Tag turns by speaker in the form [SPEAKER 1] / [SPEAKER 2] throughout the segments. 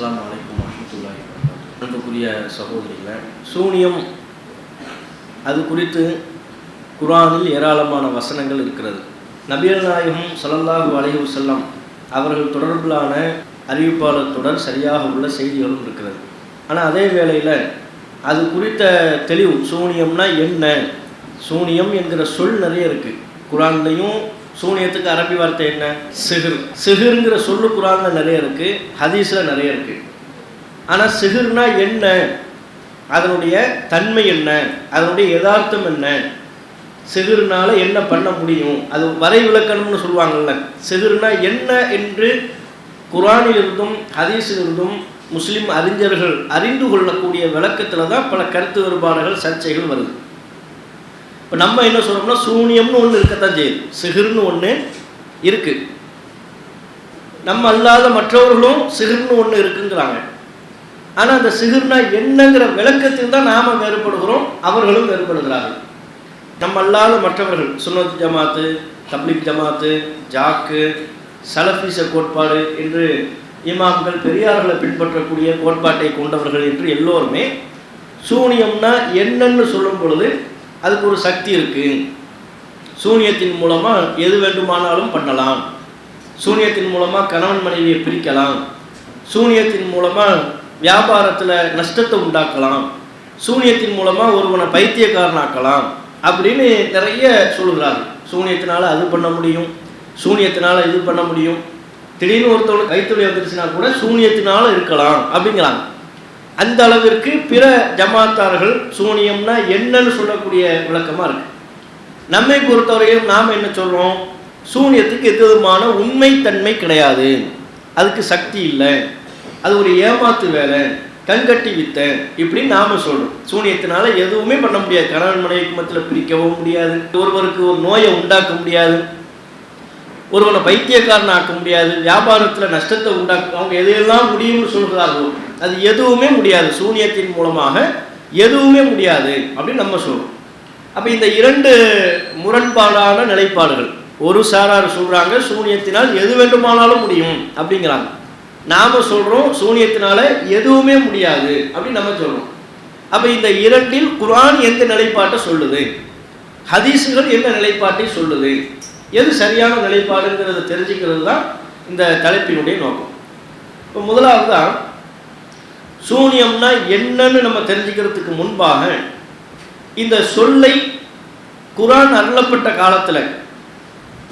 [SPEAKER 1] அஸ்லாம் வலைக்கும் வரமத்துள்ளாஹி அன்புக்குரிய சகோதரிகளை சூனியம் அது குறித்து குரானில் ஏராளமான வசனங்கள் இருக்கிறது. நபியல் நாயகம் சலல்லாஹு அலைஹி செல்லம் அவர்கள் தொடர்பிலான அறிவிப்பாளர் தொடர் சரியாக உள்ள செய்திகளும் இருக்கிறது. ஆனால் அதே வேளையில் அது குறித்த தெளிவு சூனியம்னா என்ன? சூனியம் என்கிற சொல் நிறைய இருக்குது குரான்லையும் சூனியத்துக்கு அரபி வார்த்தை என்ன? சிகிர் சிகிருங்கிற சொல்லு குரானில் நிறைய இருக்குது ஹதீஸில் நிறைய இருக்குது ஆனால் சிகிர்னா என்ன? அதனுடைய தன்மை என்ன? அதனுடைய யதார்த்தம் என்ன? சிகிர்னால என்ன பண்ண முடியும்? அது வரை விளக்கணும்னு சொல்லுவாங்கல்ல. சிகிர்னா என்ன என்று குரானிலிருந்தும் ஹதீஸிலிருந்தும் முஸ்லிம் அறிஞர்கள் அறிந்து கொள்ளக்கூடிய விளக்கத்தில் தான் பல கருத்து வேறுபாடுகள் சர்ச்சைகள் வருது. இப்போ நம்ம என்ன சொல்கிறோம்னா சூனியம்னு ஒன்று இருக்கத்தான் செய்யுது. சிகிர்னு ஒன்று இருக்குது நம்ம அல்லாத மற்றவர்களும் சிகிர்னு ஒன்று இருக்குங்கிறாங்க. ஆனால் அந்த சிகிர்னா என்னங்கிற விளக்கத்தில் தான் நாம் வேறுபடுகிறோம் அவர்களும் வேறுபடுகிறார்கள். நம்ம அல்லாத மற்றவர்கள் சுனத் ஜமாத்து தப்லிக் ஜமாத்து ஜாக்கு சலபீச கோட்பாடு என்று இமாம்கள் பெரியார்களை பின்பற்றக்கூடிய கோட்பாட்டை கொண்டவர்கள் என்று எல்லோருமே சூனியம்னா என்னன்னு சொல்லும் பொழுது அதுக்கு ஒரு சக்தி இருக்குது சூனியத்தின் மூலமாக எது வேண்டுமானாலும் பண்ணலாம். சூனியத்தின் மூலமாக கணவன் மனைவியை பிரிக்கலாம். சூனியத்தின் மூலமாக வியாபாரத்தில் நஷ்டத்தை உண்டாக்கலாம். சூனியத்தின் மூலமாக ஒருவனை பைத்தியக்காரனாக்கலாம் அப்படின்னு நிறைய சொல்கிறாங்க சூனியத்தினால் அது பண்ண முடியும். சூனியத்தினால் இது பண்ண முடியும். திடீர்னு ஒருத்தவங்க கைத்தொழில் வந்துருச்சுன்னா கூட சூனியத்தினால இருக்கலாம் அப்படிங்கிறாங்க. அந்த அளவிற்கு பிற ஜமாத்தார்கள் சூனியம்னா என்னன்னு சொல்லக்கூடிய விளக்கமாக இருக்கு. நம்மை பொறுத்தவரையும் நாம் என்ன சொல்கிறோம் சூனியத்துக்கு எந்த உண்மைத்தன்மை கிடையாது. அதுக்கு சக்தி இல்லை. அது ஒரு ஏமாத்து வேலை. கண்கட்டி வித்தேன் இப்படின்னு நாம சொல்றோம். சூனியத்தினால எதுவுமே பண்ண முடியாது. கணவன் மனைவிக்கு மத்தியில் பிரிக்கவும் முடியாது. ஒருவருக்கு ஒரு நோயை உண்டாக்க முடியாது. ஒருவனை பைத்தியக்காரன் ஆக்க முடியாது. வியாபாரத்தில் நஷ்டத்தை உண்டாக்க அவங்க எதையெல்லாம் முடியும்னு சொல்கிறார்களோ அது எதுவுமே முடியாது. சூனியத்தின் மூலமாக எதுவுமே முடியாது அப்படின்னு நம்ம சொல்றோம். அப்போ இந்த இரண்டு முரண்பாடான நிலைப்பாடுகள் ஒரு சாரார் சொல்றாங்க சூனியத்தினால் எது வேண்டுமானாலும் முடியும் அப்படிங்கிறாங்க. நாம சொல்றோம் சூனியத்தினால எதுவுமே முடியாது அப்படின்னு நம்ம சொல்றோம். அப்ப இந்த இரண்டில் குரான் எந்த நிலைப்பாட்டை சொல்லுது? ஹதீஸுகள் எந்த நிலைப்பாட்டை சொல்லுது? எது சரியான நிலைப்பாடுங்கிறத தெரிஞ்சுக்கிறது தான் இந்த தலைப்பினுடைய நோக்கம். இப்போ முதலாவது தான் சூனியம்னா என்னன்னு நம்ம தெரிஞ்சுக்கிறதுக்கு முன்பாக இந்த சொல்லை குரான் அருளப்பட்ட காலத்தில்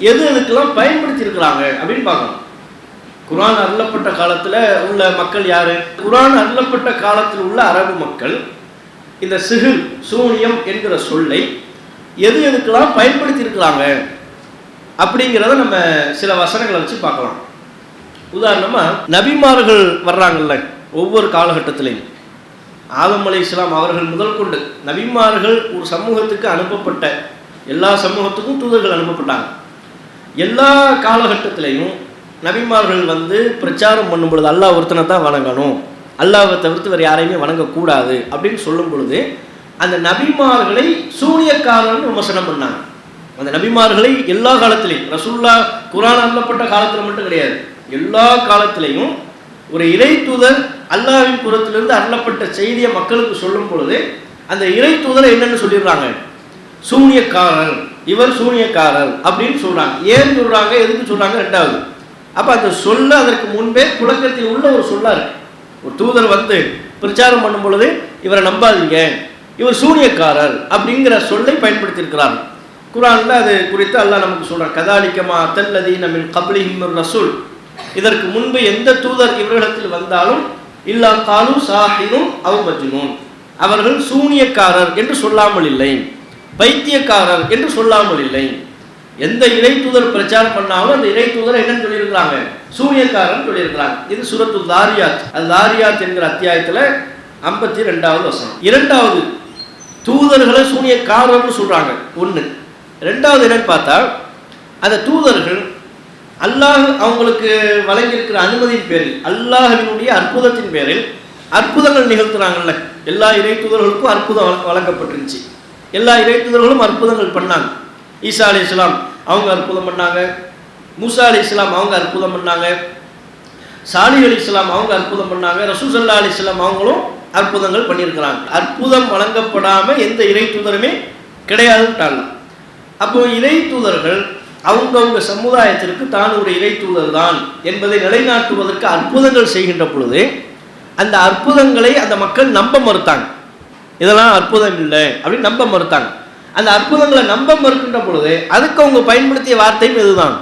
[SPEAKER 1] எது எதுக்கெல்லாம் பயன்படுத்தியிருக்கிறாங்க அப்படின்னு பார்க்கணும். குரான் அருளப்பட்ட காலத்தில் உள்ள மக்கள் யாரு? குரான் அருளப்பட்ட காலத்தில் உள்ள அரபு மக்கள் இந்த சிகில் சூனியம் என்கிற சொல்லை எது எதுக்கெல்லாம் பயன்படுத்தியிருக்கிறாங்க அப்படிங்கிறத நம்ம சில வசனங்களை வச்சு பார்க்கலாம். உதாரணமாக நபிமார்கள் வர்றாங்கல்ல ஒவ்வொரு காலகட்டத்திலையும். ஆதம் அலை இஸ்லாம் அவர்கள் முதல் கொண்டு நபிமார்கள் ஒரு சமூகத்துக்கு அனுப்பப்பட்ட எல்லா சமூகத்துக்கும் தூதர்கள் அனுப்பப்பட்டாங்க. எல்லா காலகட்டத்திலையும் நபிமார்கள் வந்து பிரச்சாரம் பண்ணும் பொழுது அல்லாஹ் ஒருத்தனை தான் வணங்கணும். அல்லாவை தவிர்த்து வேறு யாரையுமே வணங்கக்கூடாது அப்படின்னு சொல்லும் பொழுது அந்த நபிமார்களை சூனியக்காரன் விமர்சனம் பண்ணாங்க. அந்த நபிமார்களை எல்லா காலத்திலையும் ரசுல்லா குரான் அனுப்பப்பட்ட காலத்தில் மட்டும் கிடையாது. எல்லா காலத்திலையும் ஒரு இறை தூதர் அல்லாவின் புறத்திலிருந்து அருளப்பட்ட செய்தியை மக்களுக்கு சொல்லும் பொழுது அந்த இறை தூதரை என்னென்னு சொல்லிடுறாங்க. சூனியக்காரர் இவர் சூனியக்காரர் அப்படின்னு சொல்றாங்க. ஏன் சொல்றாங்க? எதுக்கு சொல்றாங்க? ரெண்டாவது அப்ப அந்த சொல்ல அதற்கு முன்பே புழக்கத்தில் உள்ள ஒரு சொல்லா இருக்கு. ஒரு தூதர் வந்து பிரச்சாரம் பண்ணும் பொழுது இவரை நம்பாதீங்க. இவர் சூனியக்காரர் அப்படிங்கிற சொல்லை பயன்படுத்தியிருக்கிறார். குரான்ல அது குறித்து அல்லாஹ் நமக்கு சொல்றான். கதாலிக்கமா தல்லதி நம்மின் கபலிஹிம் ரசூல். இதற்கு முன்பு எந்த தூதர் இவர்களிடத்தில் வந்தாலும் இல்லா காலு சாஹிரும் அவ் மஜ்னூன். அவர்கள் சூனியக்காரர் என்று சொல்லாமல் இல்லை பைத்தியக்காரர் என்று சொல்லாமல் இல்லை. எந்த இறை தூதர் பிரச்சாரம் பண்ணாலும் அந்த இறை தூதர் என்னன்னு சொல்லியிருக்கிறாங்க? சூனியக்காரன் சொல்லியிருக்கிறாங்க. இது சுரத்து தாரியாத். அது தாரியாத் என்கிற அத்தியாயத்தில் ஐம்பத்தி ரெண்டாவது வசனம். இரண்டாவது தூதர்களை சூனியக்காரர்னு சொல்கிறாங்க ஒன்று ரெண்டாவது என்னன்னு பார்த்தா அந்த தூதர்கள் அல்லாஹ் அவங்களுக்கு வழங்கியிருக்கிற அனுமதியின் பேரில் அல்லாஹினுடைய அற்புதத்தின் பேரில் அற்புதங்கள் நிகழ்த்துறாங்கல்ல. எல்லா இறை அற்புதம் வழங்கப்பட்டிருந்துச்சு. எல்லா இறை அற்புதங்கள் பண்ணாங்க. ஈசா அலி இஸ்லாம் அவங்க அற்புதம் பண்ணாங்க. மூசா அலி இஸ்லாம் அவங்க அற்புதம் பண்ணாங்க. சாலி அலி இஸ்லாம் அவங்க அற்புதம் பண்ணாங்க. ரசூசல்லா அலி இஸ்லாம் அவங்களும் அற்புதங்கள் பண்ணியிருக்கிறாங்க. அற்புதம் வழங்கப்படாமல் எந்த இறை தூதருமே கிடையாதுட்டாங்க அப்போ இறை தூதர்கள் அவங்கவுங்க சமுதாயத்திற்கு தான் ஒரு இறை தூதர் தான் என்பதை நிலைநாட்டுவதற்கு அற்புதங்கள் செய்கின்ற பொழுது அந்த அற்புதங்களை அந்த மக்கள் நம்ப மறுத்தாங்க. இதெல்லாம் அற்புதம் இல்லை அப்படின்னு நம்ப மறுத்தாங்க. அந்த அற்புதங்களை நம்ப மறுக்கின்ற பொழுது அதுக்கு அவங்க பயன்படுத்திய வார்த்தையும் இதுதான்.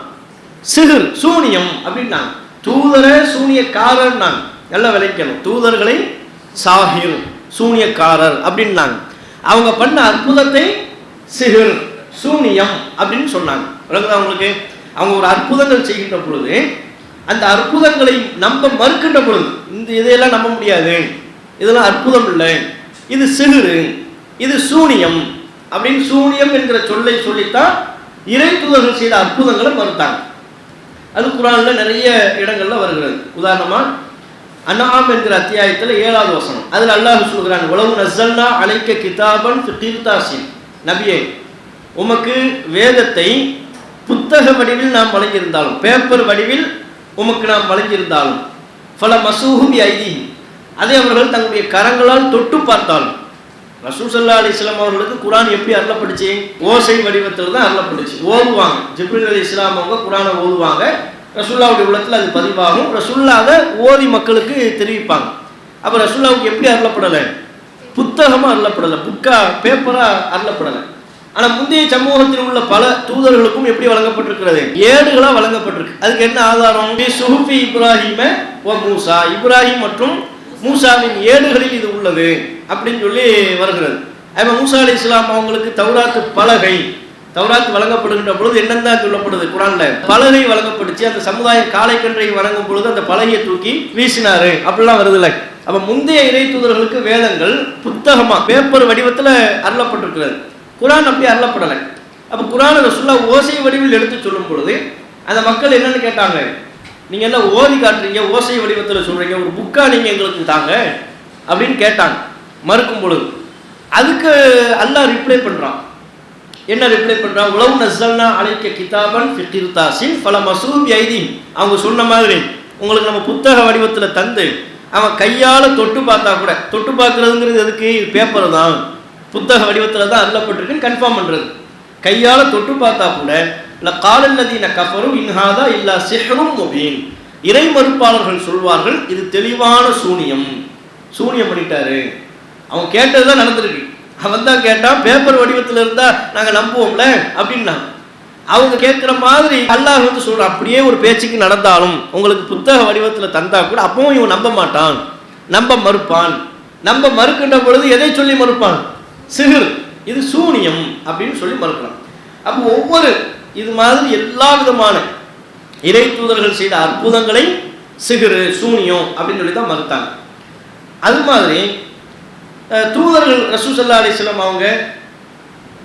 [SPEAKER 1] சிகிர் சூனியம் அப்படின்னாங்க. தூதர சூனியக்காரர்னாங்க. நல்லா விளைக்கணும். தூதர்களை சாகிர் சூனியக்காரர் அப்படின்னாங்க. அவங்க பண்ண அற்புதத்தை சிகிர் சூனியம் அப்படின்னு சொன்னாங்க. விளங்குதா அவங்களுக்கு அவங்க ஒரு அற்புதங்கள் செய்கின்ற பொழுது அந்த அற்புதங்களை நம்ப மறுக்கின்ற பொழுது இந்த இதையெல்லாம் நம்ப முடியாது. இதெல்லாம் அற்புதம் இல்லை. இது சிறு இது சூனியம். அப்படின்னு சூனியம் என்கிற சொல்லை சொல்லித்தான் இறை தூதர்கள் செய்த அற்புதங்களை மறுத்தாங்க. அது குரானில் நிறைய இடங்களில் வருகிறது. உதாரணமா அனாம் என்கிற அத்தியாயத்தில் ஏழாவது வசனம். அதில் அல்லாஹ் சொல்கிறான் உளவு நசல்லா அழைக்க கிதாபன் தீர்த்தாசின். நபியே உமக்கு வேதத்தை புத்தக வடிவில் நாம் வழங்கியிருந்தாலும் பேப்பர் வடிவில் உமக்கு நாம் வழங்கியிருந்தாலும் பல மசூகும் ஐதி அதை அவர்கள் தங்களுடைய கரங்களால் தொட்டு பார்த்தாலும் ரசூசல்லா அலி இஸ்லாம் அவர்களுக்கு குரான் எப்படி அருளப்படுச்சு? ஓசை வடிவத்தில் தான் அருளப்படுச்சு. ஓதுவாங்க. ஜிப்ரில் அலி இஸ்லாம் அவங்க குரானை ஓதுவாங்க. ரசுல்லாவுடைய உள்ளத்தில் அது பதிவாகும். ரசுல்லாவை ஓதி மக்களுக்கு தெரிவிப்பாங்க. அப்போ ரசுல்லாவுக்கு எப்படி அருளப்படலை? புத்தகமாக அருளப்படலை. புக்கா பேப்பராக அருளப்படலை. ஆனால் முந்தைய சமூகத்தில் உள்ள பல தூதர்களுக்கும் எப்படி வழங்கப்பட்டிருக்கிறது? ஏடுகளாக வழங்கப்பட்டிருக்கு. அதுக்கு என்ன ஆதாரம்? சுஹுஃபி இப்ராஹிம ஓ மூசா. இப்ராஹிம் மற்றும் மூசாவின் ஏடுகளில் இது உள்ளது அப்படின்னு சொல்லி வருகிறது. அப்போ மூசா அலி இஸ்லாம் அவங்களுக்கு தௌராத்து பலகை தௌராத் வழங்கப்படுகின்ற பொழுது என்னென்ன சொல்லப்படுது குரான்ல? பலகை வழங்கப்படுச்சு. அந்த சமுதாய காலைக்கன்றை வழங்கும் பொழுது அந்த பலகையை தூக்கி வீசினாரு. அப்படிலாம் வருதுல்ல. அப்ப முந்தைய இறை தூதர்களுக்கு வேதங்கள் புத்தகமா பேப்பர் வடிவத்தில் அருளப்பட்டிருக்கிறது. குரான் அப்படி அருளப்படலை. அப்போ குரானை ரசுல்லா ஓசை வடிவில் எடுத்து சொல்லும் பொழுது அந்த மக்கள் என்னன்னு கேட்டாங்க? நீங்க என்ன ஓதி காட்டுறீங்க ஓசை வடிவத்தில் சொல்றீங்க ஒரு புக்கா நீங்க எங்களுக்கு தாங்க? அப்படின்னு கேட்டாங்க. மறுக்கும் பொழுது அதுக்கு அல்லாஹ் ரிப்ளை பண்றான். என்ன ரிப்ளை பண்றான்? உளவு நசல்னா அழைக்க கிதாபன் ஃபிட்டிர்தாசின் பல மசூப் ஐதி அவங்க சொன்ன மாதிரி உங்களுக்கு நம்ம புத்தக வடிவத்தில் தந்து அவன் கையால் தொட்டு பார்த்தா கூட தொட்டு பார்க்கறதுங்கிறது எதுக்கு? பேப்பர் தான். புத்தக வடிவத்தில் தான் அருளப்பட்டிருக்குன்னு கன்ஃபார்ம் பண்ணுறது கையால் தொட்டு பார்த்தா கூட இல்லை காலல்லதீன கஃபரும் இன்ஹாதா இல்லா சிஹரும் முபீன். இறை மறுப்பாளர்கள் சொல்வார்கள் இது தெளிவான சூனியம். சூனியம் பண்ணிட்டாரு. அவன் கேட்டது தான் நடந்திருக்கு. அவன் தான் கேட்டான் பேப்பர் வடிவத்தில் இருந்தால் நாங்கள் நம்புவோம்ல அப்படின்னா. அவங்க கேட்குற மாதிரி அல்லாஹ் வந்து சொல்கிறான் அப்படியே ஒரு பேச்சுக்கு நடந்தாலும் உங்களுக்கு புத்தக வடிவத்தில் தந்தா கூட அப்பவும் இவன் நம்ப மாட்டான். நம்ப மறுப்பான். நம்ப மறுக்கின்ற பொழுது எதை சொல்லி மறுப்பான்? சிகிர் இது சூனியம் அப்படின்னு சொல்லி மறுக்கிறான் அப்போ ஒவ்வொரு இது மாதிரி எல்லா விதமான இறை தூதர்கள் செய்த அற்புதங்களை சிகிரு சூனியம் அப்படின்னு சொல்லி தான் மறுத்தாங்க. அது மாதிரி தூதர்கள் ரசூசல்லா அலிஸ்லாம் அவங்க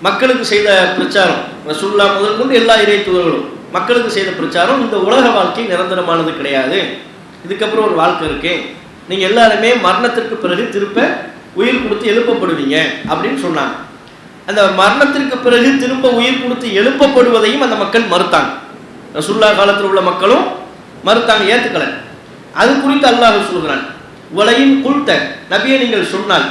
[SPEAKER 1] மக்களுக்கு செய்த பிரச்சாரம் ரசூல்லா முதல் கொண்டு எல்லா இறை தூதர்களும் மக்களுக்கு செய்த பிரச்சாரம் இந்த உலக வாழ்க்கை நிரந்தரமானது கிடையாது. இதுக்கப்புறம் ஒரு வாழ்க்கை இருக்கு. நீங்கள் எல்லாருமே மரணத்திற்கு பிறகு திருப்ப உயிர் கொடுத்து எழுப்பப்படுவீங்க அப்படின்னு சொன்னாங்க. அந்த மரணத்திற்கு பிறகு திரும்ப உயிர் கொடுத்து எழுப்பப்படுவதையும் அந்த மக்கள் மறுத்தாங்க. ரசுல்லா காலத்தில் உள்ள மக்களும் மறுத்தாங்க ஏற்றுக்கலை அது குறித்து அல்லாஹ் சொல்கிறான். உலகின் குழ்த்த நபியை நீங்கள் சொன்னால்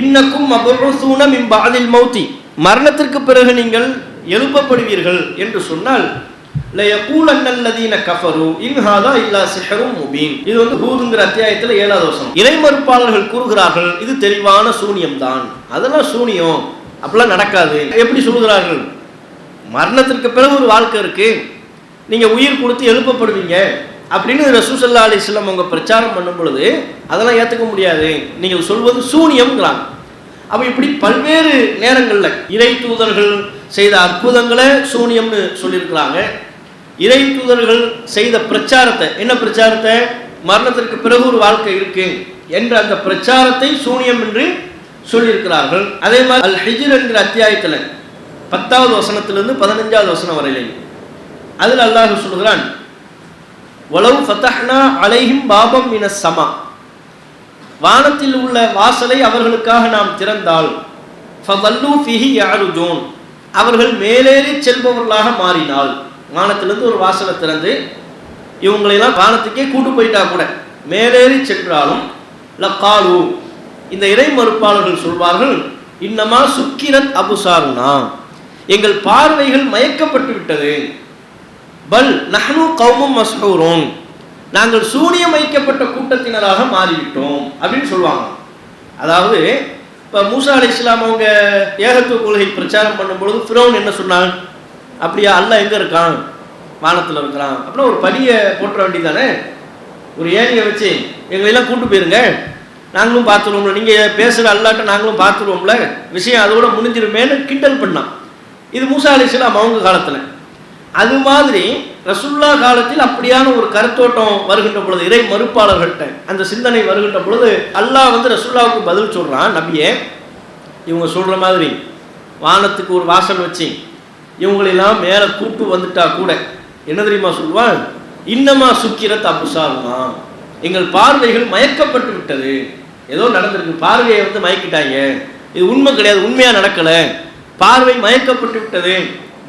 [SPEAKER 1] இன்னக்கும் அபுசூனம் இம்பாதில் மௌத்தி மரணத்திற்கு பிறகு நீங்கள் எழுப்பப்படுவீர்கள் என்று சொன்னால் லயகூலன்னல்லதீன கஃபரு இன்ஹாதா இல்லா சிஹரும் முபீன். இது வந்து ஹூதுங்கிற அத்தியாயத்தில் ஏழாவது வருஷம் இறை மறுப்பாளர்கள் கூறுகிறார்கள் இது தெளிவான சூனியம் தான் அதெல்லாம் சூனியம் அப்படிலாம் நடக்காது. எப்படி சொல்லுகிறார்கள்? மரணத்திற்கு பிறகு ஒரு வாழ்க்கை இருக்கு. நீங்க உயிர் கொடுத்து எழுப்பப்படுவீங்க. அப்படின்னு ரசூசல்லா அலி இஸ்லாம் அவங்க பிரச்சாரம் பண்ணும் பொழுது அதெல்லாம் ஏற்றுக்க முடியாது. நீங்கள் சொல்வது சூனியம்ங்கிறாங்க. அப்போ இப்படி பல்வேறு நேரங்களில் இறை தூதர்கள் செய்த அற்புதங்களை சூனியம்னு சொல்லியிருக்கிறாங்க. இறை தூதர்கள் செய்த பிரச்சாரத்தை என்ன பிரச்சாரத்தை? மரணத்திற்கு பிறகு ஒரு வாழ்க்கை இருக்கு என்ற அந்த பிரச்சாரத்தை சூனியம் என்று சொல்லியிருக்கிறார்கள். அதே மாதிரி அல் ஹிஜிர் என்கிற அத்தியாயத்தில் பத்தாவது வசனத்திலிருந்து பதினஞ்சாவது வசனம் வரையிலையும் அதில் அல்லாஹ் சொல்கிறான் உளவு ஃபத்தஹ்னா அலைஹிம் பாபம் இன சமா. வானத்தில் உள்ள வாசலை அவர்களுக்காக நாம் திறந்தால் ஃபவல்லு ஃபிஹி யாருஜோன். அவர்கள் மேலேறி செல்பவர்களாக மாறினால் வானத்திலிருந்து ஒரு வாசலை திறந்து இவங்களையெல்லாம் வானத்துக்கே கூட்டு போயிட்டா கூட மேலேறி சென்றாலும் லக்காலு இந்த இறை மறுப்பாளர்கள் சொல்வார்கள் இன்னமா சுக்கிரத் அபுசாருனா எங்கள் பார்வைகள் மயக்கப்பட்டு விட்டது. பல் நஹ்னு கௌமும் மஸ்ஹூரூன் நாங்கள் சூனியமைக்கப்பட்ட கூட்டத்தினராக மாறிவிட்டோம். அப்படின்னு சொல்லுவாங்க அதாவது இப்போ மூசா அலி இஸ்லாம் அவங்க ஏகத்துவ கொள்கை பிரச்சாரம் பண்ணும்பொழுது ஃபிரோன் என்ன சொன்னாங்க அப்படியா? அல்லாஹ் எங்கே இருக்கான்? வானத்தில் இருக்கிறான். அப்படின்னா ஒரு பலியை போட்டுற வேண்டியதானே ஒரு ஏணியை வச்சு எங்களையெல்லாம் கூட்டு போயிருங்க. நாங்களும் பார்த்துருவோம்ல. நீங்கள் பேசுகிற அல்லாட்ட நாங்களும் பார்த்துருவோம்ல. விஷயம் அதோட முடிஞ்சிருமேன்னு கிண்டல் பண்ணான். இது மூசா அலி இஸ்லாம் அவங்க காலத்தில். அது மாதிரி ரசுல்லா காலத்தில் அப்படியான ஒரு கருத்தோட்டம் வருகின்ற பொழுது இறை மறுப்பாளர்கள்ட்ட அந்த சிந்தனை வருகின்ற பொழுது அல்லாஹ் வந்து ரசுல்லாவுக்கு பதில் சொல்கிறான் நபியே. இவங்க சொல்கிற மாதிரி வானத்துக்கு ஒரு வாசல் வச்சு இவங்களெல்லாம் மேலே கூட்டு வந்துட்டா கூட என்ன தெரியுமா சொல்லுவான்? இன்னமா சுக்கிர தப்புசாருமா எங்கள் பார்வைகள் மயக்கப்பட்டு விட்டது. ஏதோ நடந்திருக்கு. பார்வையை வந்து மயக்கிட்டாங்க. இது உண்மை கிடையாது உண்மையாக நடக்கலை. பார்வை மயக்கப்பட்டு விட்டது.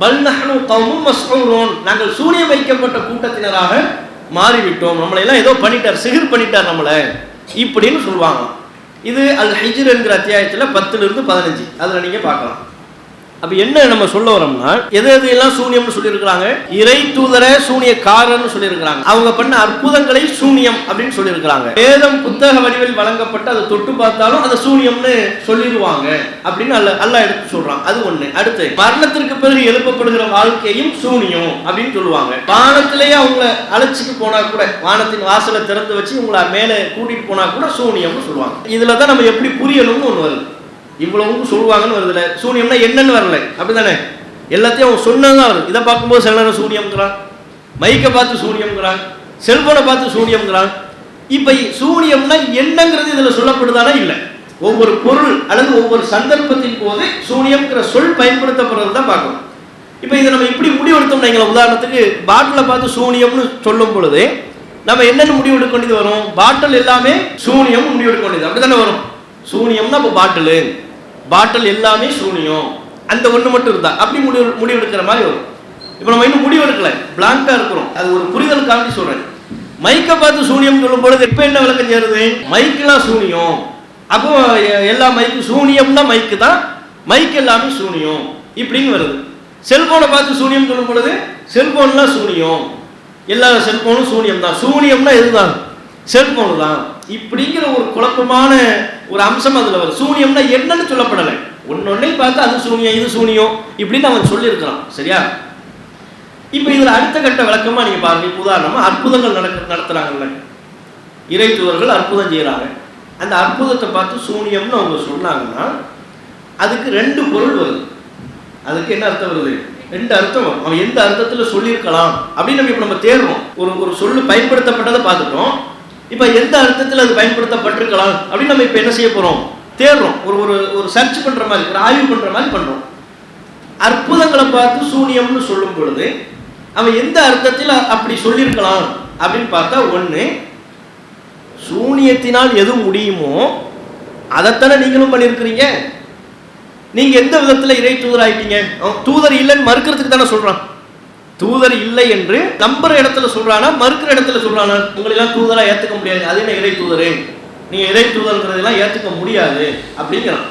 [SPEAKER 1] பல்நஹனு கௌமும் மஸ்ஊரூன். நாங்கள் சூரிய வைக்கப்பட்ட கூட்டத்தினராக மாறிவிட்டோம். நம்மளை எல்லாம் ஏதோ பண்ணிட்டார் சிகிர் பண்ணிட்டார் நம்மளை. இப்படின்னு சொல்லுவாங்க இது அல் ஹிஜ்ர் என்கிற அத்தியாயத்தில் பத்துலேருந்து பதினஞ்சு. அதில் நீங்கள் பார்க்கலாம். அப்போ என்ன நம்ம சொல்ல வரோம்னா எது எது எல்லாம் சூனியம்னு சொல்லியிருக்கிறாங்க? இறை தூதர சூனியக்காரன்னு சொல்லியிருக்கிறாங்க. அவங்க பண்ண அற்புதங்களை சூனியம் அப்படின்னு சொல்லியிருக்கிறாங்க. வேதம் புத்தக வடிவில் வழங்கப்பட்டு அதை தொட்டு பார்த்தாலும் அதை சூனியம்னு சொல்லிடுவாங்க அப்படின்னு அல்ல அல்ல எடுத்து சொல்றான். அது ஒண்ணு. அடுத்து மரணத்திற்கு பிறகு எழுப்பப்படுகிற வாழ்க்கையும் சூனியம் அப்படின்னு சொல்லுவாங்க. வானத்திலேயே அவங்கள அழைச்சிட்டு போனா கூட வானத்தின் வாசலை திறந்து வச்சு உங்களை மேலே கூட்டிட்டு போனா கூட சூனியம்னு சொல்லுவாங்க. இதுல தான் நம்ம எப்படி புரியணும்னு ஒன்று வருது. இவ்வளவும் சொல்லுவாங்கன்னு வருதுல. சூனியம்னா என்னன்னு வரல. அப்படிதானே எல்லாத்தையும் அவன் சொன்னதான் வருது இதை பார்க்கும்போது சில நேரம் சூனியம்ங்கிறான். மைக்கை பார்த்து சூனியம்ங்கிறான். செல்போனை பார்த்து சூனியம்ங்கிறான். இப்போ சூனியம்னா என்னங்கிறது இதில் சொல்லப்படுதானா? இல்லை. ஒவ்வொரு பொருள் அல்லது ஒவ்வொரு சந்தர்ப்பத்தின் போது சூனியம்ங்கிற சொல் பயன்படுத்தப்படுறது தான் பார்க்கணும். இப்போ இதை நம்ம இப்படி முடிவெடுத்தோம்னா எங்களை உதாரணத்துக்கு பாட்டிலை பார்த்து சூனியம்னு சொல்லும் பொழுது நம்ம என்னென்ன முடிவு எடுக்க வேண்டியது வரும்? பாட்டில் எல்லாமே சூனியம் முடிவு எடுக்க வேண்டியது. அப்படி தானே வரும்? சூனியம்னா இப்போ பாட்டிலு. பாட்டில் எல்லாமே சூனியம். அந்த ஒன்று மட்டும் இருந்தா. அப்படி முடிவு முடிவு எடுக்கிற மாதிரி வரும். இப்போ நம்ம இன்னும் முடிவு எடுக்கல. பிளாங்கா இருக்கிறோம். அது ஒரு புரிதலுக்காண்டி சொல்றேன். மைக்கை பார்த்து சூனியம் சொல்லும் பொழுது இப்போ என்ன விளக்கம் சேருது? மைக்கெல்லாம் சூனியம். அப்போ எ- எல்லா மைக்கு சூனியம்னா மைக்கு தான். மைக் எல்லாமே சூனியம். இப்படின்னு வருது. செல்போனை பார்த்து சூனியம் சொல்லும் பொழுது செல்போன்லாம் சூனியம். எல்லா செல்போனும் சூனியம் தான். சூனியம்னா இதுதான் செல்போனு தான். இப்படிங்கிற ஒரு குழப்பமான ஒரு அம்சம் அதில் வரும் சூனியம்னா என்னன்னு சொல்லப்படலை. ஒன்னொன்னே பார்த்து அது சூனியம் இது சூனியம் இப்படின்னு அவன் சொல்லியிருக்கிறான். சரியா? இப்போ இதில் அடுத்த கட்ட விளக்கமாக நீங்கள் பாருங்க. இப்ப உதாரணமாக அற்புதங்கள் நடக்க நடத்துகிறாங்கல்ல இறை தூதர்கள் அற்புதம் செய்கிறாங்க அந்த அற்புதத்தை பார்த்து சூனியம்னு அவங்க சொன்னாங்கன்னா அதுக்கு ரெண்டு பொருள் வருது. அதுக்கு என்ன அர்த்தம் வருது? ரெண்டு அர்த்தம் அவன் எந்த அர்த்தத்தில் சொல்லியிருக்கலாம் அப்படின்னு நம்ம இப்போ நம்ம தேடுறோம். ஒரு ஒரு சொல்லு பயன்படுத்தப்பட்டதை பார்த்துட்டோம். இப்போ எந்த அர்த்தத்தில் அது பயன்படுத்தப்பட்டிருக்கலாம்? அப்படின்னு நம்ம இப்போ என்ன செய்ய போகிறோம் தேடுறோம். ஒரு ஒரு ஒரு சர்ச் பண்ணுற மாதிரி ஒரு ஆய்வு பண்ணுற மாதிரி பண்ணுறோம் அற்புதங்களை பார்த்து சூனியம்னு சொல்லும் பொழுது அவன் எந்த அர்த்தத்தில் அப்படி சொல்லியிருக்கலாம் அப்படின்னு பார்த்தா ஒன்று சூனியத்தினால் எது முடியுமோ அதைத்தானே நீங்களும் பண்ணியிருக்கிறீங்க. நீங்கள் எந்த விதத்தில் இறை தூதர் ஆகிட்டீங்க அவன் தூதர் இல்லைன்னு மறுக்கிறதுக்கு தானே சொல்கிறான் தூதர் இல்லை என்று நம்புற இடத்துல சொல்றானா மறுக்கிற இடத்துல சொல்றானா உங்களெல்லாம் தூதரா ஏத்துக்க முடியாது. அது என்ன இறை தூதரு? நீங்க இறை தூதர்ங்கிறதெல்லாம் ஏத்துக்க முடியாது அப்படிங்கிறான்.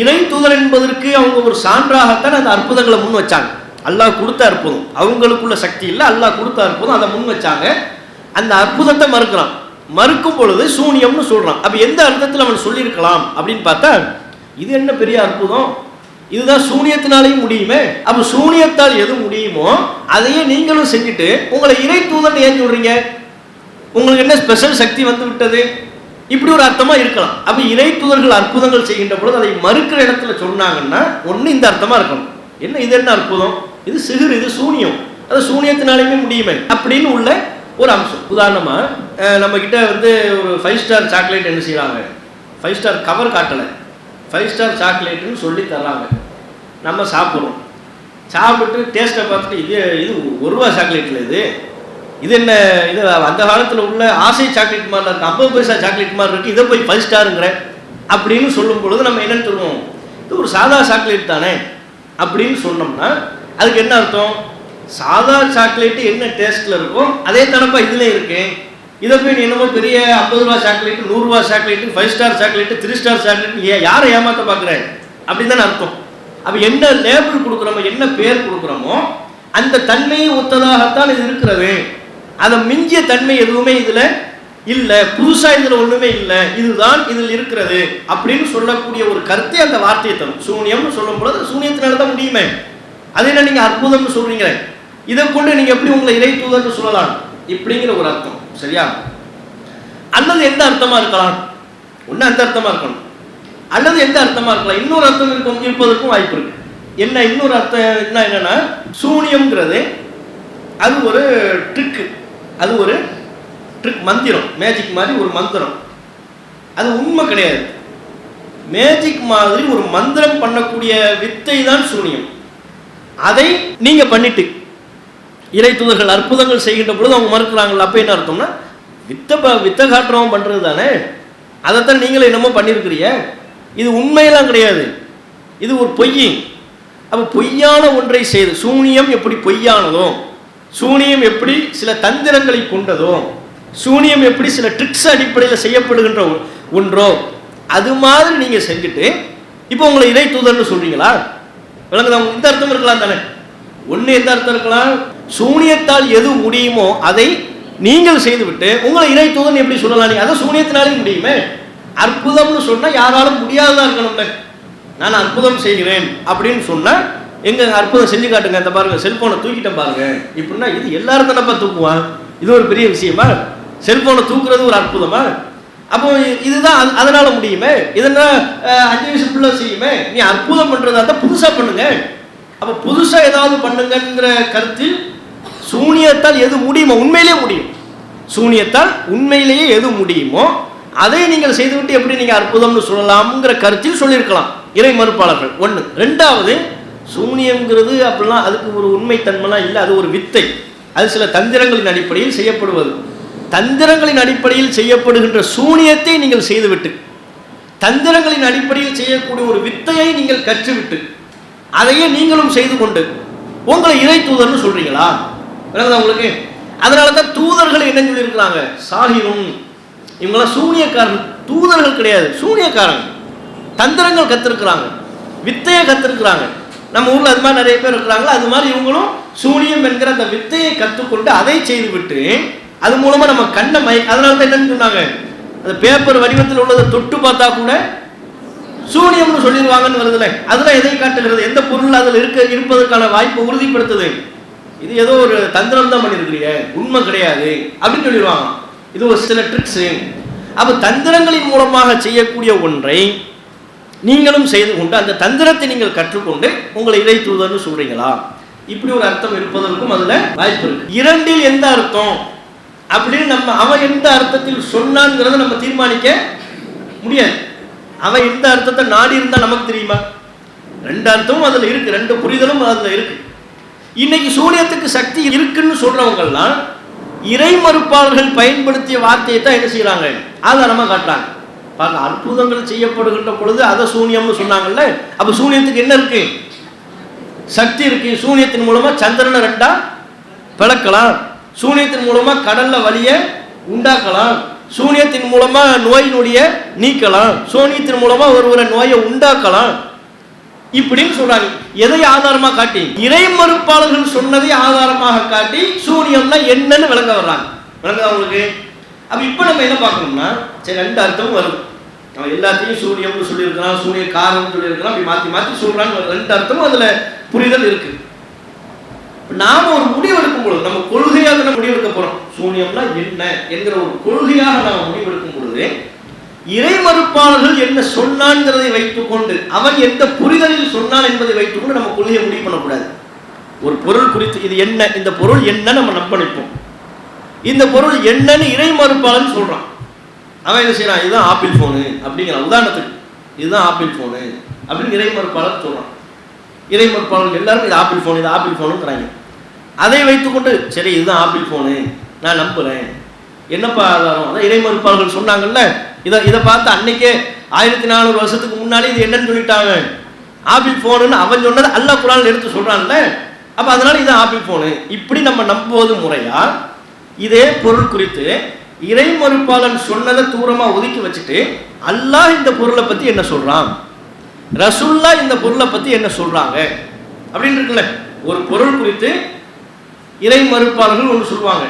[SPEAKER 1] இறை தூதர் என்பதற்கு அவங்க ஒரு சான்றாகத்தான் அந்த அற்புதங்களை முன் வச்சாங்க. அல்லாஹ் கொடுத்த அற்புதம். அவங்களுக்குள்ள சக்தி இல்லை அல்லாஹ் கொடுத்த அற்புதம் அதை முன் வச்சாங்க. அந்த அற்புதத்தை மறுக்கிறான். மறுக்கும் பொழுது சூனியம்னு சொல்றான். அப்ப எந்த அர்த்தத்தில் அவன் சொல்லியிருக்கலாம் அப்படின்னு பார்த்தா இது என்ன பெரிய அற்புதம்? இதுதான் சூனியத்தினாலேயும் முடியுமே. அப்போ சூனியத்தால் எது முடியுமோ அதையே நீங்களும் செஞ்சுட்டு உங்களை இறை தூதன் ஏன் சொல்றீங்க? உங்களுக்கு என்ன ஸ்பெஷல் சக்தி வந்து விட்டது? இப்படி ஒரு அர்த்தமா இருக்கலாம். அப்போ இறை தூதர்கள் அற்புதங்கள் செய்கின்ற பொழுது அதை மறுக்கிற இடத்துல சொன்னாங்கன்னா ஒன்று இந்த அர்த்தமா இருக்கணும். என்ன இது என்ன அற்புதம்? இது சிகிர் இது சூனியம். அது சூனியத்தினாலையுமே முடியுமே அப்படின்னு உள்ள ஒரு அம்சம். உதாரணமாக நம்மக்கிட்ட நம்ம கிட்ட வந்து ஒரு ஃபைவ் ஸ்டார் சாக்லேட் என்ன செய்கிறாங்க ஃபைவ் ஸ்டார் கவர் காட்டலை. ஃபைவ் ஸ்டார் சாக்லேட்டுன்னு சொல்லி தர்றாங்க. நம்ம சாப்பிட்றோம் சாப்பிட்டு டேஸ்ட்டை பார்த்துட்டு இது இது ஒரு ரூபா சாக்லேட்டில் இது. இது என்ன இது அந்த காலத்தில் உள்ள ஆசை சாக்லேட் மாதிரி இருக்குது ஐம்பது பைசா சாக்லேட் மாதிரி இருக்குது இதை போய் ஃபைவ் ஸ்டாருங்கிற அப்படின்னு சொல்லும் பொழுது நம்ம என்னன்னு சொல்லுவோம்? இது ஒரு சாதா சாக்லேட் தானே அப்படின்னு சொன்னோம்னா அதுக்கு என்ன அர்த்தம்? சாதா சாக்லேட்டு என்ன டேஸ்ட்டில் இருக்கோ அதே தனப்பா இதில் இருக்குது இதை போய் நீ என்னமோ பெரிய ஐம்பது ரூபா சாக்லேட்டு நூறுரூவா chocolate five star chocolate three star chocolate ஏன் யாரை ஏமாத்த பார்க்குறேன் அப்படின்னு தானே அர்த்தம். அப்போ என்ன லேபிள் கொடுக்குறோமோ என்ன பேர் கொடுக்குறோமோ அந்த தன்மையை ஒத்ததாகத்தான் இது இருக்கிறது. அதை மிஞ்சிய தன்மை எதுவுமே இதில் இல்லை. புதுசாக இதில் ஒன்றுமே இல்லை. இதுதான் இதில் இருக்கிறது அப்படின்னு சொல்லக்கூடிய ஒரு கருத்தை அந்த வார்த்தையை தரும். சூனியம்னு சொல்லும் பொழுது சூனியத்தினால தான் முடியுமே. அது என்ன நீங்கள் அற்புதம்னு சொல்றீங்க இதை கொண்டு நீங்கள் எப்படி உங்களை இறை தூதர்னு சொல்லலாம்? இப்படிங்கிற ஒரு அர்த்தம். சரியா? அல்லது எந்த அர்த்தமா இருக்கலாம்? ஒன்று அந்த அர்த்தமா இருக்கணும். அல்லது எந்த அர்த்தமா இருக்கலாம்? இன்னொரு அர்த்தம் இருக்கும் இருப்பதற்கும் வாய்ப்பு இருக்கு. என்ன இன்னொரு அர்த்தம் என்ன என்னன்னா சூனியம்ங்கிறது அது ஒரு ட்ரிக்கு அது ஒரு ட்ரிக் மந்திரம். மேஜிக் மாதிரி ஒரு மந்திரம். அது உண்மை கிடையாது. மேஜிக் மாதிரி ஒரு மந்திரம் பண்ணக்கூடிய வித்தை தான் சூனியம். அதை நீங்க பண்ணிட்டு இறை தூதர்கள் அற்புதங்கள் செய்கின்ற பொழுது அவங்க மறுக்கிறாங்களா அப்போ என்ன அர்த்தம்னா வித்த ப வித்த காட்டுறவன் பண்ணுறது தானே? அதைத்தான் நீங்களும் என்னமோ பண்ணியிருக்கிறீங்க இது உண்மையெல்லாம் கிடையாது. இது ஒரு பொய் அப்போ பொய்யான ஒன்றை செய்து சூனியம் எப்படி பொய்யானதோ சூனியம் எப்படி சில தந்திரங்களை கொண்டதோ சூனியம் எப்படி சில ட்ரிக்ஸ் அடிப்படையில் செய்யப்படுகின்ற ஒன்றோ அது மாதிரி நீங்கள் செஞ்சுட்டு இப்போ உங்களை இறை தூதர்னு சொல்றீங்களா? விளங்குதா இந்த அர்த்தம் இருக்கலாம் தானே? ஒன்று எந்த அர்த்தம் இருக்கலாம்? சூனியத்தால் எது முடியுமோ அதை நீங்கள் செய்துவிட்டு உங்களை இறை தூதன் எப்படி சொல்லலாம் நீ? அதை சூனியத்தினாலே முடியுமே. அற்புதம்னு சொன்னால் யாராலும் முடியாததான் இருக்கணும்ல நான் அற்புதம் செய்கிறேன் அப்படின்னு சொன்னால் எங்க அற்புதம் செஞ்சு காட்டுங்க. இந்த பாருங்க செல்போனை தூக்கிட்டேன் பாருங்க. இப்படின்னா இது எல்லாரும் தானப்பா தூக்குவான்? இது ஒரு பெரிய விஷயமா? செல்போனை தூக்குறது ஒரு அற்புதமா? அப்போ இதுதான் அதனால முடியுமே. இதெல்லாம் அஞ்சு வயசு பிள்ளை செய்யுமே? நீ அற்புதம் பண்றதா இருந்தால் புதுசா பண்ணுங்க. அப்போ புதுசா ஏதாவது பண்ணுங்கங்கிற கருத்தில் சூனியத்தால் எது முடியுமோ உண்மையிலேயே முடியும். சூனியத்தால் உண்மையிலேயே எது முடியுமோ அதை நீங்கள் செய்துவிட்டு எப்படி நீங்கள் அற்புதம்னு சொல்லலாம்ங்கிற கருத்தில் சொல்லியிருக்கலாம். இறை மறுப்பாளர்கள். ஒன்று ரெண்டாவது சூனியம்ங்கிறது அப்படிலாம் அதுக்கு ஒரு உண்மைத்தன்மைலாம் இல்லை அது ஒரு வித்தை. அது சில தந்திரங்களின் அடிப்படையில் செய்யப்படுவது. தந்திரங்களின் அடிப்படையில் செய்யப்படுகின்ற சூனியத்தை நீங்கள் செய்துவிட்டு தந்திரங்களின் அடிப்படையில் செய்யக்கூடிய ஒரு வித்தையை நீங்கள் கற்றுவிட்டு அதையே நீங்களும் செய்து கொண்டு உங்களை இறை தூதர்னு சொல்றீங்களா? விளங்குதா உங்களுக்கு? அதனால தான் தூதர்கள் என்ன சொல்லியிருக்கிறாங்க? சாகிரும் இவங்கெல்லாம் சூனியக்காரன். தூதர்கள் கிடையாது சூனியக்காரன் தந்திரங்கள் கற்றுருக்குறாங்க வித்தையை கற்றுருக்குறாங்க நம்ம ஊரில் அது மாதிரி நிறைய பேர் இருக்கிறாங்களோ? அது மாதிரி இவங்களும் சூனியம் என்கிற அந்த வித்தையை கற்றுக்கொண்டு அதை செய்துவிட்டு அது மூலமாக நம்ம கண்ணை மய அதனால தான் என்னன்னு சொன்னாங்க. அந்த பேப்பர் வடிவத்தில் உள்ளதை தொட்டு பார்த்தா கூட சூனியம்னு சொல்லிடுவாங்கன்னு வருதுல. அதெல்லாம் எதை காட்டுகிறது? எந்த பொருள் அதில் இருக்க இருப்பதற்கான வாய்ப்பை உறுதிப்படுத்துது? இது ஏதோ ஒரு தந்திரம் தான் பண்ணியிருக்கிறீங்க உண்மை கிடையாது. அப்படின்னு சொல்லிடுவாங்க. இது ஒரு சில ட்ரிக்ஸு அப்போ தந்திரங்களின் மூலமாக செய்யக்கூடிய ஒன்றை நீங்களும் செய்து கொண்டு அந்த தந்திரத்தை நீங்கள் கற்றுக்கொண்டு உங்களை இறை தூதர்னு சொல்றீங்களா? இப்படி ஒரு அர்த்தம் இருப்பதற்கும் அதுல வாய்ப்பு இருக்கு. இரண்டில் எந்த அர்த்தம்? அப்படின்னு நம்ம அவன் எந்த அர்த்தத்தில் சொன்னாங்கிறத நம்ம தீர்மானிக்க முடியாது. அவன் எந்த அர்த்தத்தை நாடி இருந்தா நமக்கு தெரியுமா? ரெண்டு அர்த்தமும் அதுல இருக்கு. ரெண்டு புரிதலும் அதுல இருக்கு. இன்னைக்கு சூனியத்துக்கு சக்தி இருக்குன்னு சொல்றவங்கெல்லாம் இறை மறுப்பாளர்கள் பயன்படுத்திய வார்த்தையை தான் என்ன செய்யறாங்க? ஆதாரமா காட்டுறாங்க. பாருங்க அற்புதங்கள் செய்யப்படுகின்ற பொழுது அதை சூனியம்னு சொன்னாங்கல்ல? அப்ப சூனியத்துக்கு என்ன இருக்கு? சக்தி இருக்கு. சூனியத்தின் மூலமா சந்திரனை ரெண்டா பிளக்கலாம். சூனியத்தின் மூலமா கடல்ல வலிய உண்டாக்கலாம். சூனியத்தின் மூலமா நோயினுடைய நீக்கலாம். சூனியத்தின் மூலமா ஒருவரை நோயை உண்டாக்கலாம். இப்படின்னு சொல்றாங்க எதை ஆதாரமா காட்டி? இறை மறுப்பாளர்கள் சொன்னதை ஆதாரமாக காட்டி சூனியம்னா என்னன்னு விளங்க வர்றாங்க. விளங்க அவங்களுக்கு அப்ப இப்ப நம்ம என்ன பார்க்கணும்னா சரி ரெண்டு அர்த்தமும் வரும். அவன் எல்லாத்தையும் சூரியம்னு சொல்லியிருக்கிறான் சூரிய காரம்னு சொல்லியிருக்கிறான் அப்படி மாத்தி மாத்தி சொல்றான்னு ரெண்டு அர்த்தமும் அதுல புரிதல் இருக்கு. நாம ஒரு முடிவு எடுக்கும் பொழுது நம்ம கொள்கையாக நம்ம முடிவெடுக்க போகிறோம் போறோம். சூனியம்னா என்ன என்கிற ஒரு கொள்கையாக நாம முடிவெடுக்கும் பொழுது இறை மறுப்பாளர்கள் என்ன சொன்னான்ங்கிறதை வைத்துக்கொண்டு அவன் எந்த புரிதலில் சொன்னான் என்பதை வைத்துக்கொண்டு நம்ம கொள்கையை முடிவு பண்ணக்கூடாது. ஒரு பொருள் குறித்து இது என்ன இந்த பொருள் என்ன நம்ம நம்பணிப்போம் இந்த பொருள் என்னன்னு இறை மறுப்பாளன் சொல்றான். அவன் என்ன செய்யறான்? இதுதான் ஆப்பிள் ஃபோனு அப்படிங்கிற உதாரணத்துக்கு இதுதான் ஆப்பிள் ஃபோனு அப்படின்னு இறை மறுப்பாளர் சொல்றான். இறை மறுப்பாளர்கள் எல்லாரும் இது ஆப்பிள் ஃபோன் இது ஆப்பிள் ஃபோனுங்கிறாங்க அதை வைத்துக்கொண்டு சரி இதுதான் ஆப்பிள் ஃபோனு நான் நம்புறேன். என்னப்பா ஆதாரம்? அதான் இறை மறுப்பாளர்கள் சொன்னாங்கல்ல இதை இதை பார்த்து அன்னைக்கே ஆயிரத்தி நானூறு வருஷத்துக்கு முன்னாலே இது என்னன்னு சொல்லிட்டாங்க. ஆப்பிள் ஃபோனுன்னு அவன் சொன்னது அல்லாஹ் குரான் எடுத்து சொல்றான்ல. அப்ப அதனால இது ஆப்பிள் போனு. இப்படி நம்ம நம்புவது முறையா? இதே பொருள் குறித்து இறை மறுப்பாளன் சொன்னதை தூரமா ஒதுக்கி வச்சுட்டு அல்லாஹ் இந்த பொருளை பத்தி என்ன சொல்றான்? ரசுல்லா இந்த பொருளை பத்தி என்ன சொல்றாங்க? அப்படின்னு இருக்குல்ல. ஒரு பொருள் குறித்து இறை மறுப்பாளர்கள் ஒன்று சொல்லுவாங்க.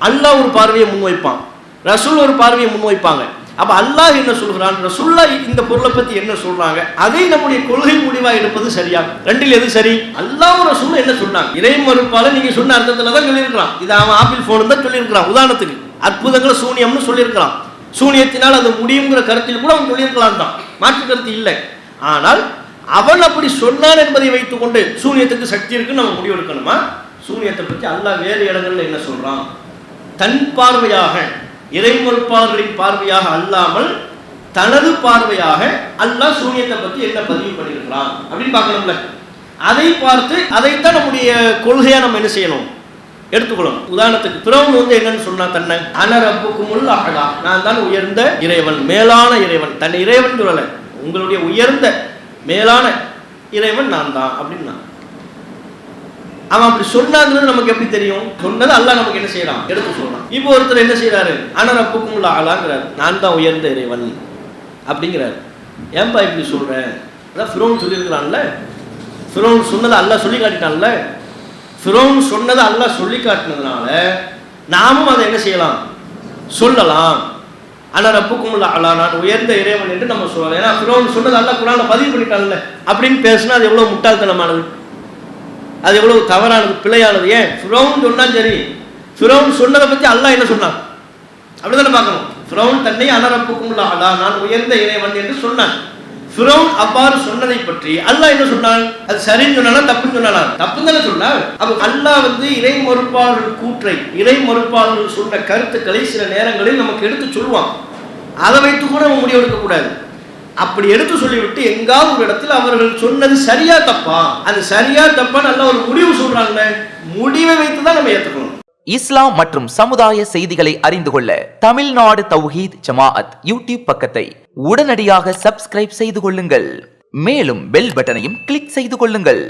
[SPEAKER 1] அல்லாஹ் ஒரு பார்வையை முன்வைப்பான். ரசூல் ஒரு பார்வையை முன்வைப்பாங்க. அப்போ அல்லாஹ் என்ன சொல்கிறான் ரசுல்லா இந்த பொருளை பற்றி என்ன சொல்கிறாங்க அதை நம்முடைய கொள்கை முடிவாக எடுப்பது சரியா ரெண்டில் எது சரி? அல்லாஹ் ரசூல் என்ன சொன்னாங்க? இறை மறுப்பால் நீங்கள் சொன்ன அர்த்தத்தில் தான் சொல்லியிருக்கிறான். இது அவன் ஆப்பிள் ஃபோனு தான் சொல்லியிருக்கிறான். உதாரணத்துக்கு அற்புதங்களை சூனியம்னு சொல்லியிருக்கிறான். சூனியத்தினால் அது முடியுங்கிற கருத்தில் கூட அவன் சொல்லியிருக்கலாம் தான். மாற்று கருத்து இல்லை. ஆனால் அவன் அப்படி சொன்னான் என்பதை வைத்துக்கொண்டு சூனியத்துக்கு சக்தி இருக்குன்னு நம்ம முடிவெடுக்கணுமா சூனியத்தை பற்றி அல்லாஹ் வேறு இடங்களில் என்ன சொல்கிறான் தன் பார்வையாக இறைமறுப்பாளர்களின் பார்வையாக அல்லாமல் தனது பார்வையாக அல்லாஹ் சூரியத்தை பற்றி என்ன பதிவு பண்ணியிருக்கிறான் அப்படின்னு பார்க்கணும்ல. அதை பார்த்து அதைத்தான் நம்முடைய கொள்கையா நம்ம என்ன செய்யணும்? எடுத்துக்கொள்ளணும். உதாரணத்துக்கு பிறவன் வந்து என்னன்னு சொன்னா தன்னை அனரப்புக்குமுள் அழகா நான் தான் உயர்ந்த இறைவன் மேலான இறைவன். தன்னை இறைவன் சொல்லலை உங்களுடைய உயர்ந்த மேலான இறைவன் நான் தான். அப்படின்னா அவன் அப்படி சொன்னாங்கிறது நமக்கு எப்படி தெரியும்? சொன்னது அல்லாஹ் நமக்கு என்ன செய்யறான்? எடுத்து சொல்றான். இப்போ ஒருத்தர் என்ன செய்யறாரு அனரப்புக்கும் உள்ள ஆளாங்கிறார் நான் தான் உயர்ந்த இறைவன். அப்படிங்கிறாரு. ஏன்பா இப்படி சொல்றேன் அதான் ஃபிரோன் சொல்லியிருக்கிறான்ல. ஃபிரோன் சொன்னதை அல்லாஹ் சொல்லி காட்டிட்டான்ல ஃபிரோன் சொன்னதை அல்லாஹ் சொல்லி காட்டினதுனால நாமும் அதை என்ன செய்யலாம்? சொல்லலாம். ஆனால் ரப்புக்கும் உள்ள அல்லா நான் உயர்ந்த இறைவன் என்று நம்ம சொல்லலாம். ஏன்னா ஃபிரோன் சொன்னது அல்லாஹ் குரானை பதிவு பண்ணிட்டான்ல. அப்படின்னு பேசினா அது எவ்வளவு முட்டாள்தனமானது? அது எவ்வளவு தவறானது பிழையானது? ஏன்? ஃபிரௌன் சொன்னாலும் சரி. ஃபிரௌன் சொன்னதை பற்றி அல்லாஹ் என்ன சொன்னான்? அப்படிதானே பார்க்கணும். ஃபிரௌன் தன்னை அனரப்புக்கும் அல்லா நான் உயர்ந்த இறைவன் என்று சொன்னான். ஃபிரௌன் அவ்வாறு சொன்னதை பற்றி அல்லாஹ் என்ன சொன்னான்? அது சரின்னு சொன்னானா தப்புன்னு சொன்னானா? தப்புன்னு தானே சொன்னான். அப்ப அல்லாஹ் வந்து இறை மறுப்பாளர்கள் கூற்றை இறை மறுப்பாளர்கள் சொன்ன கருத்துக்களை சில நேரங்களில் நமக்கு எடுத்து சொல்லுவான். அதை வைத்து கூட நம்ம முடிவெடுக்க கூடாது. அப்படி எடுத்து சொல்லிவிட்டு எங்காவது ஒரு இடத்துல அவர்கள் சொன்னது சரியா தப்பா? அது சரியா தப்பா நல்ல ஒரு முடிவு சொல்றாங்க முடிவை வைத்து தான் நம்ம ஏற்றுக்கணும்
[SPEAKER 2] இஸ்லாம் மற்றும் சமுதாய செய்திகளை அறிந்து கொள்ள தமிழ்நாடு தௌஹீத் ஜமாஅத் யூடியூப் பக்கத்தை உடனடியாக சப்ஸ்கிரைப் செய்து கொள்ளுங்கள். மேலும் பெல் பட்டனையும் கிளிக் செய்து கொள்ளுங்கள்.